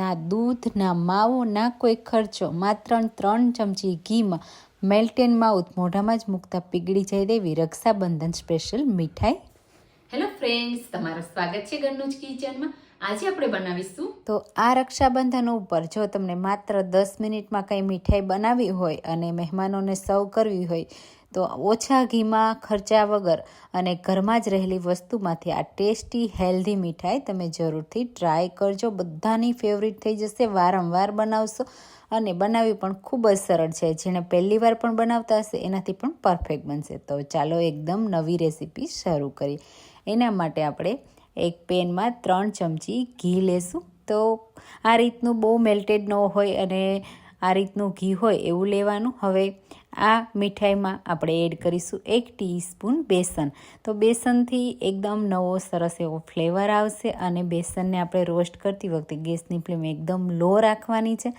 ના દૂધ ના માવો ના કોઈ ખર્ચો. માત્ર ત્રણ ચમચી ઘીમાં મેલ્ટ એન્ડ માઉથ મોઢામાં જ મૂકતા પીગળી જાય તેવી રક્ષાબંધન સ્પેશિયલ મીઠાઈ. હેલો ફ્રેન્ડ્સ તમારું સ્વાગત છે ઘરનું જ કિચનમાં. આજે આપણે બનાવીશું તો આ રક્ષાબંધન ઉપર જો તમને માત્ર દસ મિનિટમાં કંઈ મીઠાઈ બનાવવી હોય અને મહેમાનોને સર્વ કરવી હોય તો ઓછા ઘીમાં, ખર્ચા વગર અને ઘરમાં જ રહેલી વસ્તુમાંથી આ ટેસ્ટી, હેલ્ધી મીઠાઈ તમે જરૂરથી ટ્રાય કરજો. બધાની ફેવરિટ થઈ જશે. વારંવાર બનાવશો અને બનાવવી પણ ખૂબ જ સરળ છે. જેણે પહેલી વાર પણ બનાવતા હશે, એનાથી પણ પરફેક્ટ બનશે. તો ચાલો એકદમ નવી રેસીપી શરૂ કરી એના માટે આપણે એક પેનમાં ત્રણ ચમચી ઘી લેશું. તો આ રીતનું બહુ મેલ્ટેડ ન હોય અને આ રીતનું ઘી હોય એવું લેવાનું. હવે આ મીઠાઈમાં આપણે એડ કરીશું એક ટીસ્પૂન બેસન. તો બેસનથી એકદમ નવો સરસ એવો ફ્લેવર આવશે અને બેસનને આપણે રોસ્ટ કરતી વખતે ગેસની ફ્લેમ એકદમ લો રાખવાની છે.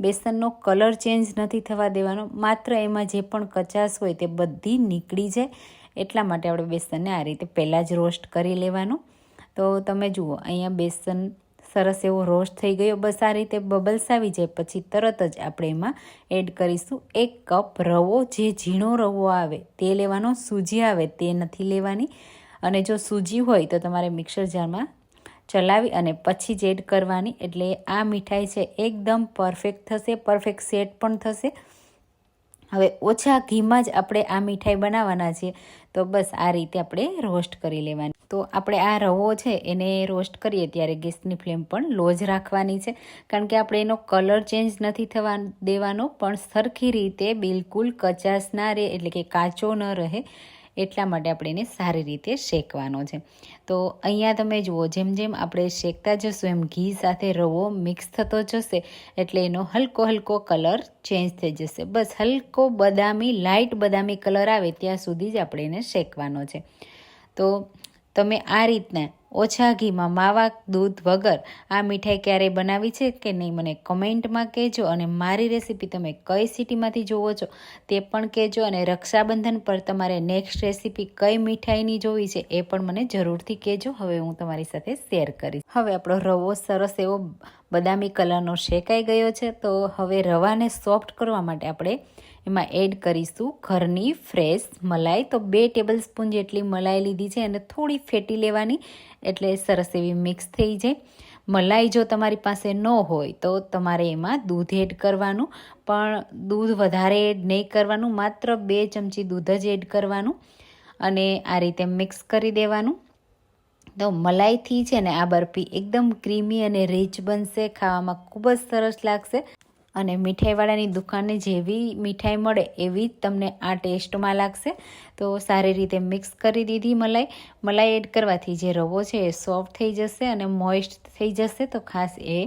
બેસનનો કલર ચેન્જ નથી થવા દેવાનો. માત્ર એમાં જે પણ કચાશ હોય તે બધી નીકળી જાય. એટલા માટે આપણે બેસનને આ રીતે પહેલાં જ રોસ્ટ કરી લેવાનું. તો તમે જુઓ, અહીંયા બેસન સરસ એવો રોસ્ટ થઈ ગયો. બસ આ રીતે બબલ્સ આવી જાય. પછી તરત જ આપણે એમાં એડ કરીશું એક કપ રવો. જે ઝીણો રવો આવે તે લેવાનો. સૂજી આવે તે નથી લેવાની. અને જો સૂજી હોય તો તમારે મિક્સર જારમાં ચલાવી અને પછી જ એડ કરવાની. એટલે આ મીઠાઈ છે એકદમ પરફેક્ટ થશે. પરફેક્ટ સેટ પણ થશે. હવે ઓછા ઘીમાં જ આપણે આ મીઠાઈ બનાવવાના છીએ. તો બસ આ રીતે આપણે રોસ્ટ કરી લેવાની. તો આપણે આ રવો છે એને રોસ્ટ કરીએ ત્યારે ગેસની ફ્લેમ પણ લો જ રાખવાની છે. કારણ કે આપણે એનો કલર ચેન્જ નથી થવા દેવાનો, પણ સરખી રીતે બિલકુલ કચાશ ના રહે, એટલે કે કાચો ન રહે, એટલા માટે આપણે એને સારી રીતે શેકવાનો છે. તો અહીંયા તમે જુઓ, જેમ જેમ આપણે શેકતા જશું, એમ ઘી સાથે રવો મિક્સ થતો જશે, એટલે એનો હલકો હલકો કલર ચેન્જ થઈ જશે. બસ હલકો બદામી લાઇટ બદામી કલર આવે ત્યાં સુધી જ આપણે એને શેકવાનો છે. તો તમે આ રીતના ઓછા ઘીમાં માવા, દૂધ વગર આ મીઠાઈ ક્યારેય બનાવી છે કે નહીં, મને કમેન્ટમાં કહેજો અને મારી રેસીપી તમે કઈ સિટીમાંથી જુઓ છો તે પણ કહેજો અને રક્ષાબંધન પર તમારે નેક્સ્ટ રેસીપી કઈ મીઠાઈની જોવી છે એ પણ મને જરૂરથી કહેજો. હવે હું તમારી સાથે શેર કરીશ. હવે આપણો રવો સરસ એવો બદામી કલરનો શેકાઈ ગયો છે તો હવે રવાને સોફ્ટ કરવા માટે આપણે એમાં એડ કરીશું ઘરની ફ્રેશ મલાઈ. તો બે ટેબલ સ્પૂન જેટલી મલાઈ લીધી છે અને થોડી ફેટી લેવાની, એટલે સરસ એવી મિક્સ થઈ જાય. મલાઈ જો તમારી પાસે ન હોય તો તમારે એમાં દૂધ એડ કરવાનું, પણ દૂધ વધારે એડ નહીં કરવાનું, માત્ર બે ચમચી દૂધ જ એડ કરવાનું અને આ રીતે મિક્સ કરી દેવાનું. તો મલાઈથી છે ને આ બરફી એકદમ ક્રીમી અને રીચ બનશે, ખાવામાં ખૂબ જ સરસ લાગશે. અને મીઠાઈવાળાની દુકાને જેવી મીઠાઈ મળે એવી જ તમને આ ટેસ્ટમાં લાગશે. તો સારી રીતે મિક્સ કરી દીધી મલાઈ. મલાઈ એડ કરવાથી જે રવો છે એ સોફ્ટ થઈ જશે અને મોઇસ્ટ થઈ જશે. તો ખાસ એ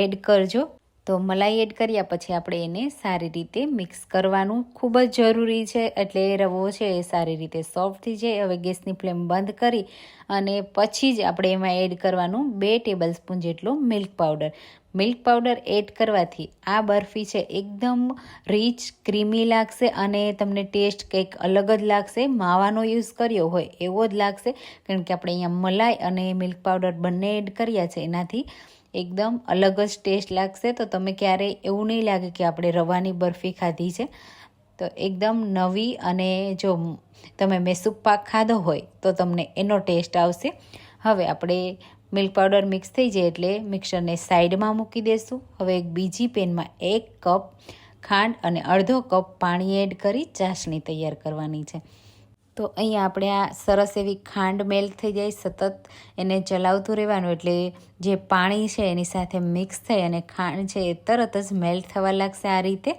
એડ કરજો. તો મલાઈ એડ કર્યા પછી આપણે એને સારી રીતે મિક્સ કરવાનું ખૂબ જ જરૂરી છે. એટલે રવો છે એ સારી રીતે સોફ્ટ થઈ જાય. હવે ગેસની ફ્લેમ બંધ કરી અને પછી જ આપણે એમાં એડ કરવાનું બે ટેબલ સ્પૂન જેટલો milk powder. Milk powder add કરવાથી આ બરફી છે એકદમ રીચ ક્રીમી લાગશે અને તમને ટેસ્ટ કંઈક અલગ જ લાગશે. માવાનો યુઝ કર્યો હોય એવો જ લાગશે. કારણ કે આપણે અહીંયા મલાઈ અને મિલ્ક પાવડર બંને એડ કર્યા છે. એનાથી એકદમ અલગ જ ટેસ્ટ લાગશે. તો તમે ક્યારેય એવું નહીં લાગે કે આપણે રવાની બરફી ખાધી છે. તો એકદમ નવી અને જો તમે મેસૂબ પાક ખાધો હોય તો તમને એનો ટેસ્ટ આવશે. હવે આપણે મિલ્ક પાવડર મિક્સ થઈ જાય એટલે મિક્સરને સાઈડમાં મૂકી દઈશું હવે એક બીજી પેનમાં એક કપ ખાંડ અને અડધો કપ પાણી એડ કરી ચાસણી તૈયાર કરવાની છે. તો અહીંયા આપણે આ સરસ એવી ખાંડ મેલ્ટ થઈ જાય, સતત એને ચલાવતું રહેવાનું. એટલે જે પાણી છે એની સાથે મિક્સ થઈ અને ખાંડ છે એ તરત જ મેલ્ટ થવા લાગશે આ રીતે.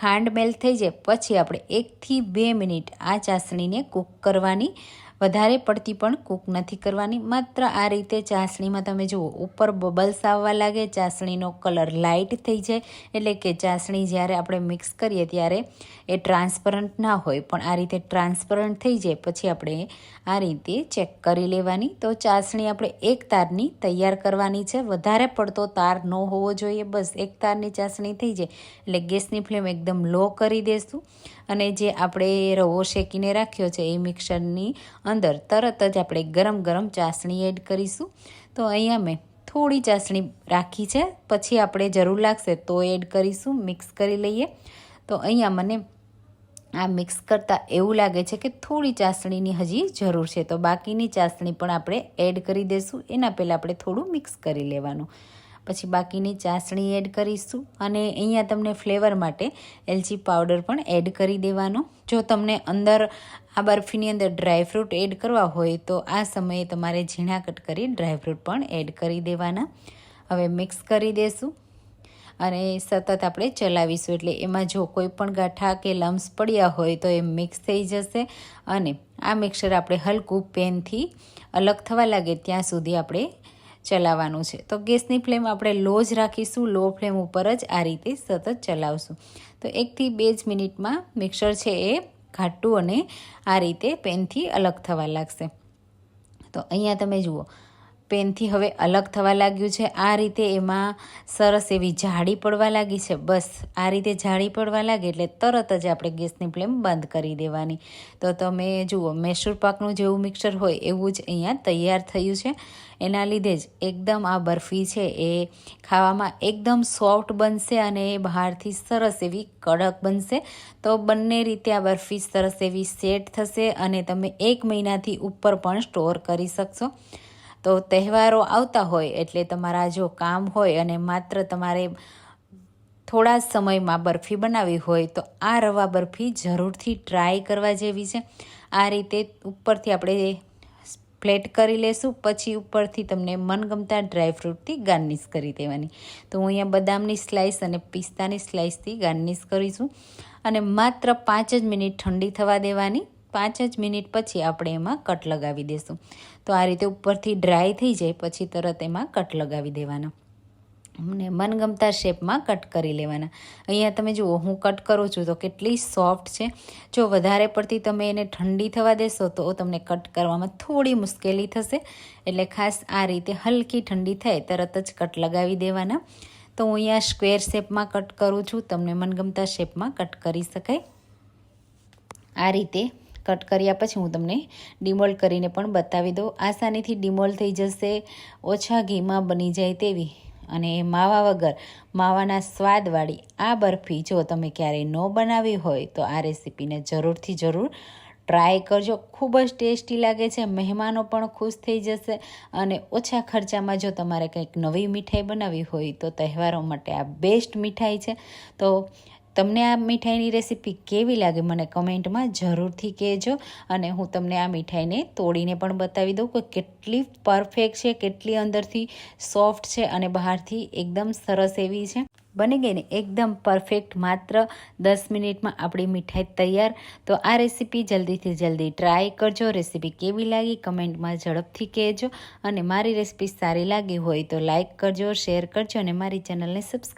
ખાંડ મેલ્ટ થઈ જાય, પછી આપણે એકથી બે મિનિટ આ ચાસણીને કૂક કરવાની. વધારે પડતી પણ કૂક નથી કરવાની. માત્ર આ રીતે ચાસણીમાં તમે જુઓ, ઉપર બબલ્સ આવવા લાગે, ચાસણીનો કલર લાઇટ થઈ જાય. એટલે કે ચાસણી જ્યારે આપણે મિક્સ કરીએ ત્યારે એ ટ્રાન્સપરન્ટ ના હોય. પણ આ રીતે ટ્રાન્સપરન્ટ થઈ જાય પછી આપણે આ રીતે ચેક કરી લેવાની. તો ચાસણી આપણે એક તારની તૈયાર કરવાની છે. વધારે પડતો તાર ન હોવો જોઈએ. બસ એક તારની ચાસણી થઈ જાય. એટલે ગેસની ફ્લેમ એકદમ લો કરી દઈશું અને જે આપણે રવો શેકીને રાખ્યો છે એ મિક્સરની અંદર તરત જ આપણે ગરમ ગરમ ચાસણી એડ કરીશું. તો અહીંયા મેં થોડી ચાસણી રાખી છે. પછી આપણે જરૂર લાગશે તો એડ કરીશું, મિક્સ કરી લઈએ. તો અહીંયા મને આ મિક્સ કરતાં એવું લાગે છે કે થોડી ચાસણીની હજી જરૂર છે. તો બાકીની ચાસણી પણ આપણે એડ કરી દઈશું એના પહેલાં આપણે થોડું મિક્સ કરી લેવાનું. પછી બાકીની ચાસણી એડ કરીશું અને અહીંયા તમને ફ્લેવર માટે એલચી પાવડર પણ એડ કરી દેવાનો. જો તમને અંદર આ બરફીની અંદર ડ્રાયફ્રૂટ એડ કરવા હોય તો આ સમયે તમારે ઝીણા કટ કરી ડ્રાયફ્રૂટ પણ એડ કરી દેવાના. હવે મિક્સ કરી દેશું અને સતત આપણે ચલાવીશું એટલે એમાં જો કોઈ પણ ગાંઠા કે લમ્સ પડ્યા હોય તો એ મિક્સ થઈ જશે અને આ મિક્સર આપણે હલકું પેનથી અલગ થવા લાગે ત્યાં સુધી આપણે ચલાવવાનું છે. તો ગેસની ફ્લેમ આપણે લો જ રાખીશું, લો ફ્લેમ ઉપર જ આ રીતે સતત ચલાવશું. તો એકથી બે જ મિનિટમાં મિક્સર છે એ ઘાટું અને આ રીતે પેનથી અલગ થવા લાગશે. તો અહીંયા તમે જુઓ પેનથી હવે અલગ થવા લાગ્યું છે. આ રીતે એમાં સરસ એવી જાડી પડવા લાગી છે. બસ, આ રીતે જાડી પડવા લાગે એટલે તરત જ આપણે ગેસની ફ્લેમ બંધ કરી દેવાની. તો તમે જુઓ, મૈસૂર પાકનું જેવું મિક્સર હોય એવું જ અહીંયા તૈયાર થયું છે. એના લીધે જ એકદમ આ બરફી છે એ ખાવામાં એકદમ સોફ્ટ બનશે અને એ બહારથી સરસ એવી કડક બનશે. તો બંને રીતે આ બરફી સરસ એવી સેટ થશે અને તમે એક મહિનાથી ઉપર પણ સ્ટોર કરી શકશો. તો તહેવારો આવતા હોય એટલે તમારા જો કામ હોય અને માત્ર તમારે થોડા સમયમાં બરફી બનાવવી હોય, તો આ રવા બરફી જરૂરથી ટ્રાય કરવા જેવી છે. આ રીતે ઉપરથી આપણે પ્લેટ કરી લેશું, પછી ઉપરથી તમને મનગમતા ડ્રાયફ્રૂટથી ગાર્નિશ કરી દેવાની. તો હું અહીંયા બદામની સ્લાઇસ અને પિસ્તાની સ્લાઇસથી ગાર્નિશ કરીશું. અને માત્ર પાંચ જ મિનિટ ઠંડી થવા દેવાની. પાંચ જ મિનિટ પછી આપણે એમાં કટ લગાવી દઈશું તો આ રીતે ઉપરથી ડ્રાય થઈ જાય, પછી તરત એમાં કટ લગાવી દેવાના. અને મનગમતા શેપમાં કટ કરી લેવાના. અહીંયા તમે જુઓ, હું કટ કરું છું તો કેટલી સોફ્ટ છે. જો વધારે પડતી તમે એને ઠંડી થવા દેશો તો તમને કટ કરવામાં થોડી મુશ્કેલી થશે. એટલે ખાસ આ રીતે હલકી ઠંડી થાય, તરત જ કટ લગાવી દેવાના. તો હું અહીંયા સ્ક્વેર શેપમાં કટ કરું છું, તમને મનગમતા શેપમાં કટ કરી શકાય. આ રીતે કટ કર્યા પછી હું તમને ડિમોલ્ડ કરીને પણ બતાવી દઉં. આસાનીથી ડિમોલ્ડ થઈ જશે, ઓછા ઘીમાં બની જાય તેવી. અને માવા વગર માવાના સ્વાદવાળી આ બરફી જો તમે ક્યારેય ન બનાવી હોય તો આ રેસીપીને જરૂરથી જરૂર ટ્રાય કરજો. ખૂબ જ ટેસ્ટી લાગે છે, મહેમાનો પણ ખુશ થઈ જશે અને ઓછા ખર્ચામાં જો તમારે કંઈક નવી મીઠાઈ બનાવવી હોય તો તહેવારો માટે આ બેસ્ટ મીઠાઈ છે. તો તમને આ મીઠાઈની રેસીપી કેવી લાગે મને કમેન્ટમાં જરૂરથી કહેજો. અને હું તમને આ મીઠાઈને તોડીને પણ બતાવી દઉં કે કેટલી પરફેક્ટ છે, કેટલી અંદરથી સોફ્ટ છે અને બહારથી એકદમ સરસ એવી છે. બની ગઈ ને એકદમ પરફેક્ટ માત્ર દસ મિનિટમાં આપણી મીઠાઈ તૈયાર. તો આ રેસીપી જલ્દીથી જલ્દી ટ્રાય કરજો. રેસીપી કેવી લાગી કમેન્ટમાં ઝડપથી કહેજો. અને મારી રેસીપી સારી લાગી હોય તો લાઇક કરજો, શેર કરજો અને મારી ચેનલને સબસ્ક્રાઈબ